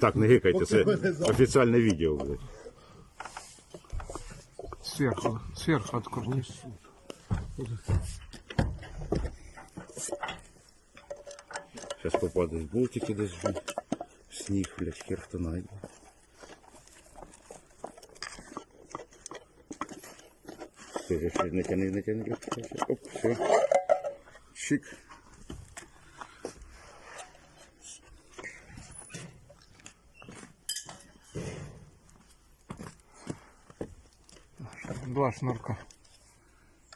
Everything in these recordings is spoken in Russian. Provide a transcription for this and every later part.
Так, не гикайте, це офіційне відео буде. Сверху, сверху открути. Зараз попадуть болтики в Сніг, блядь, хер хто найде. Все, не тяни, не тяни. Оп, все. Чик. Два шнурка.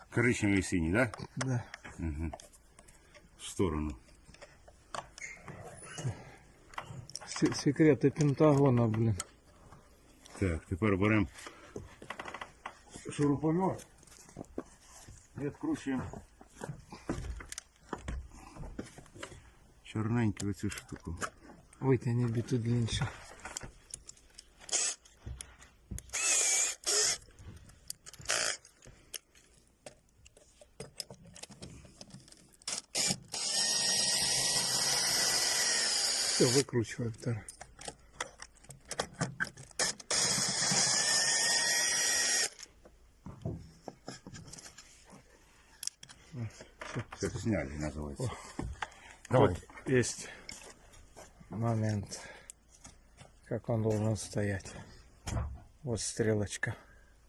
Коричневий синій, да? Да. В сторону. Се- Секреты Пентагона, блин. Так, тепер беремо шуруповерт і відкручуємо чорненьку оцю штуку. Вытяни биту длиннее. Все, выкручивай второй. Це сняли, називається. Вот есть момент, как он должен стоять. Вот стрелочка.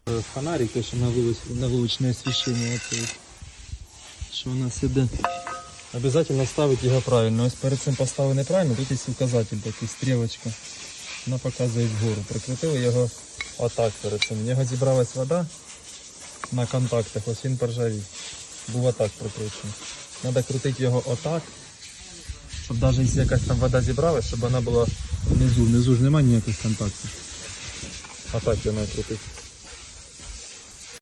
Фонарик, то, що на, вулиць, на вуличне освіщення. Оце, що у нас іде. Обязательно ставити його правильно. Ось перед цим поставив неправильно, тут є указатель такий, стрілочка. Вона показує вгору. Прикрутили його отак перед цим. В нього зібралась вода на контактах, ось він поржавів. Був отак прикручений. Треба крутити його отак, щоб навіть якщо якась там вода зібралась, щоб вона була внизу. Внизу ж немає ніяких контактів. Отак його треба крутити.